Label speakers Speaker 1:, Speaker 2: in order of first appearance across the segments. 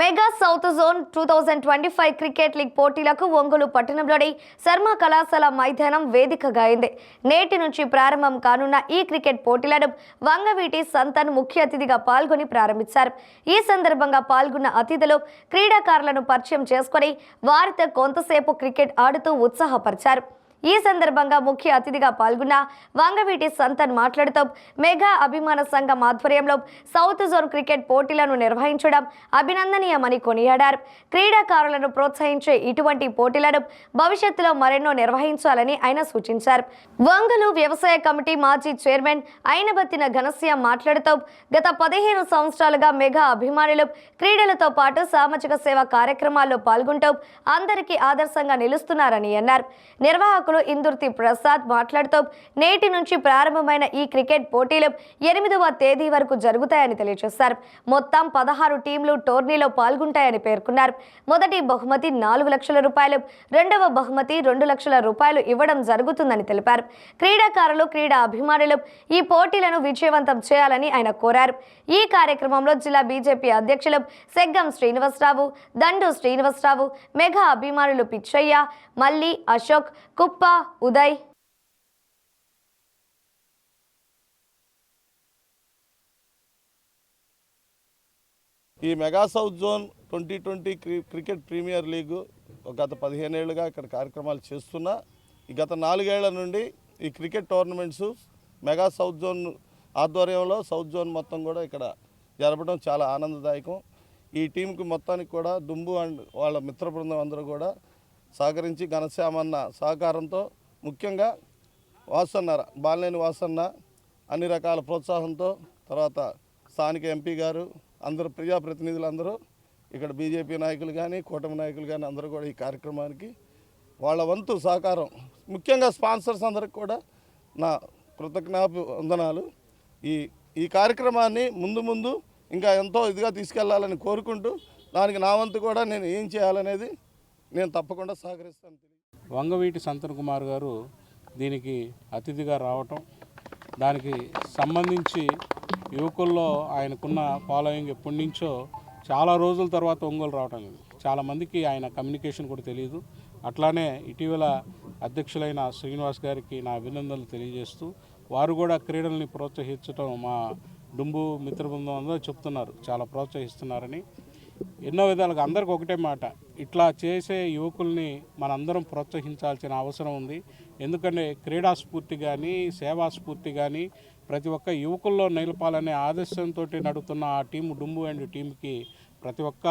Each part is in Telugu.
Speaker 1: Mega south zone two thousand twenty five cricket league పోటీలకు ఒంగోలు పట్టణంలోని శర్మ కళాశాల మైదానం వేదికగా అయింది. నేటి నుంచి ప్రారంభం కానున్న ఈ క్రికెట్ పోటీలను వంగవీటి సంతన్ ముఖ్య అతిథిగా పాల్గొని ప్రారంభించారు. ఈ సందర్భంగా పాల్గొన్న అతిథులు క్రీడాకారులను పరిచయం చేసుకొని వారితో కొంతసేపు క్రికెట్ ఆడుతూ ఉత్సాహపరిచారు. ఈ సందర్భంగా ముఖ్య అతిథిగా పాల్గొన్న వంగవీటి సంతన్ మాట్లాడుతూ మెగా అభిమాన సంఘం ఆధ్వర్యంలో సౌత్ జోన్ క్రికెట్ పోటీలను నిర్వహించడం అభినందనీయమని కొనియాడారు. క్రీడాకారులను ప్రోత్సహించే ఇటువంటి పోటీలను భవిష్యత్తులో మరెన్నో నిర్వహించాలని ఆయన సూచించారు. వంగలు వ్యవసాయ కమిటీ మాజీ చైర్మన్ అయినబత్తిన ఘనశ్యం మాట్లాడుతూ గత పదిహేను సంవత్సరాలుగా మెగా అభిమానులు క్రీడలతో పాటు సామాజిక సేవ కార్యక్రమాల్లో పాల్గొంటూ అందరికీ ఆదర్శంగా నిలుస్తున్నారని అన్నారు. నిర్వాహకులు ఇందుర్తి ప్రసాద్ మాట్లాడుతూ నేటి నుంచి ప్రారంభమైన ఈ క్రికెట్ పోటీలు ఎనిమిదవ తేదీ వరకు జరుగుతాయని తెలియజేశారు. మొత్తం పదహారు టీంలు టోర్నీలో పాల్గొంటాయని పేర్కొన్నారు. మొదటి బహుమతి నాలుగు లక్షల రూపాయలు రెండవ బహుమతి రెండు లక్షల రూపాయలు ఇవ్వడం జరుగుతుందని తెలిపారు. క్రీడాకారులు క్రీడా అభిమానులు ఈ పోటీలను విజయవంతం చేయాలని ఆయన కోరారు. ఈ కార్యక్రమంలో జిల్లా బీజేపీ అధ్యక్షులు సెగ్గం శ్రీనివాసరావు దండు శ్రీనివాసరావు మెగా అభిమానులు పిచ్చయ్య మల్లి అశోక్ కుప్ప ఉదయ్.
Speaker 2: ఈ mega south zone twenty twenty cri- cricket premier league గత పదిహేను ఏళ్ళుగా ఇక్కడ కార్యక్రమాలు చేస్తున్నా. ఈ గత నాలుగేళ్ళ నుండి ఈ cricket tournaments mega south zone ఆధ్వర్యంలో సౌత్ జోన్ మొత్తం కూడా ఇక్కడ జరపడం చాలా ఆనందదాయకం. ఈ టీంకి మొత్తానికి కూడా దుంబు అండ్ వాళ్ళ మిత్ర బృందం అందరూ కూడా సహకరించి ఘనశ్యామన్న సహకారంతో ముఖ్యంగా వాసన్న బాలినేని వాసన్న అన్ని రకాల ప్రోత్సాహంతో తర్వాత స్థానిక ఎంపీ గారు అందరూ ప్రజాప్రతినిధులందరూ ఇక్కడ బీజేపీ నాయకులు కానీ కూటమి నాయకులు కానీ అందరూ కూడా ఈ కార్యక్రమానికి వాళ్ళ వంతు సహకారం. ముఖ్యంగా స్పాన్సర్స్ అందరికి కూడా నా కృతజ్ఞాప వందనాలు. ఈ ఈ కార్యక్రమాన్ని ముందు ముందు ఇంకా ఎంతో ఇదిగా తీసుకెళ్ళాలని కోరుకుంటూ దానికి నా వంతు కూడా నేను ఏం చేయాలనేది నేను తప్పకుండా సహకరిస్తాను
Speaker 3: వంగవీటి సంతన్ కుమార్ గారు దీనికి అతిథిగా రావటం దానికి సంబంధించి యువకుల్లో ఆయనకున్న ఫాలోయింగ్ ఎప్పటి నుంచో చాలా రోజుల తర్వాత ఒంగోలు రావటం లేదు. చాలామందికి ఆయన కమ్యూనికేషన్ కూడా తెలియదు. అట్లానే ఇటీవల అధ్యక్షులైన శ్రీనివాస్ గారికి నా అభినందనలు తెలియజేస్తూ వారు కూడా క్రీడల్ని ప్రోత్సహించడం మా డుంబు మిత్ర బృందం అందరూ చెప్తున్నారు. చాలా ప్రోత్సహిస్తున్నారని. ఎన్నో విధాలుగా అందరికి ఒకటే మాట ఇట్లా చేసే యువకుల్ని మనందరం ప్రోత్సహించాల్సిన అవసరం ఉంది. ఎందుకంటే క్రీడా స్ఫూర్తి కానీ సేవా స్ఫూర్తి కానీ ప్రతి ఒక్క యువకుల్లో నిలపాలనే ఆదర్శంతో నడుపుతున్న ఆ టీం డుంబు అండ్ టీంకి ప్రతి ఒక్క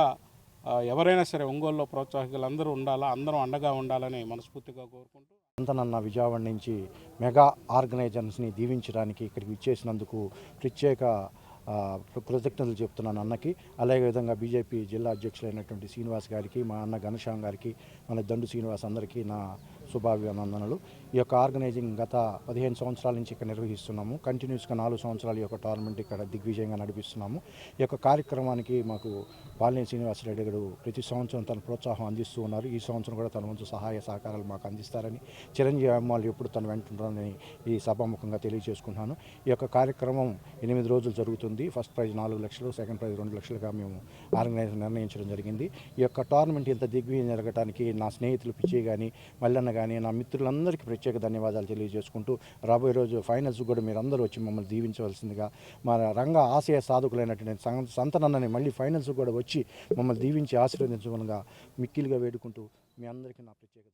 Speaker 3: ఎవరైనా సరే ఒంగోలులో ప్రోత్సాహకులు అందరూ ఉండాలా అందరం అండగా ఉండాలని మనస్ఫూర్తిగా కోరుకుంటూ
Speaker 4: అంతనన్న విజయవాడ నుంచి మెగా ఆర్గనైజర్స్ని దీవించడానికి ఇక్కడికి ఇచ్చేసినందుకు ప్రత్యేక కృతజ్ఞతలు చెప్తున్నాను అన్నకి. అలాగే విధంగా బీజేపీ జిల్లా అధ్యక్షులైనటువంటి శ్రీనివాస్ గారికి మా అన్న ఘనశ్యామ్ గారికి మన దండు శ్రీనివాస్ అందరికీ నా శుభాభినందనలు. ఈ యొక్క ఆర్గనైజింగ్ గత పదిహేను సంవత్సరాల నుంచి ఇక్కడ నిర్వహిస్తున్నాము. కంటిన్యూస్గా నాలుగు సంవత్సరాలు ఈ యొక్క టోర్నమెంట్ ఇక్కడ దిగ్విజయంగా నడిపిస్తున్నాము. ఈ యొక్క కార్యక్రమానికి మాకు పాలినేని శ్రీనివాసరెడ్డి గారు ప్రతి సంవత్సరం తన ప్రోత్సాహం అందిస్తూ ఉన్నారు. ఈ సంవత్సరం కూడా తన వంతు సహాయ సహకారాలు మాకు అందిస్తారని చిరంజీవి అమ్మాలు ఎప్పుడు తను వెంటుంటారని ఈ సభాముఖంగా తెలియజేసుకుంటున్నాను. ఈ యొక్క కార్యక్రమం ఎనిమిది రోజులు జరుగుతుంది. ఫస్ట్ ప్రైజ్ నాలుగు లక్షలు సెకండ్ ప్రైజ్ రెండు లక్షలుగా మేము ఆర్గనైజర్ నిర్ణయించడం జరిగింది. ఈ యొక్క టోర్నమెంట్ ఇంత దిగ్విజయం జరగడానికి నా స్నేహితులు పిచ్చి కానీ మల్లన్న కానీ నా మిత్రులందరికీ ప్రత్యేక ధన్యవాదాలు తెలియజేసుకుంటూ రాబోయే రోజు ఫైనల్స్ కూడా మీరు అందరూ వచ్చి మమ్మల్ని దీవించవలసిందిగా మా రంగ ఆశయ సాధకులైనటువంటి సంతనన్నని మళ్ళీ ఫైనల్స్ కూడా వచ్చి మమ్మల్ని దీవించి ఆశీర్వదించమనగా మిక్కిలుగా వేడుకుంటూ మీ అందరికీ నా ప్రత్యేక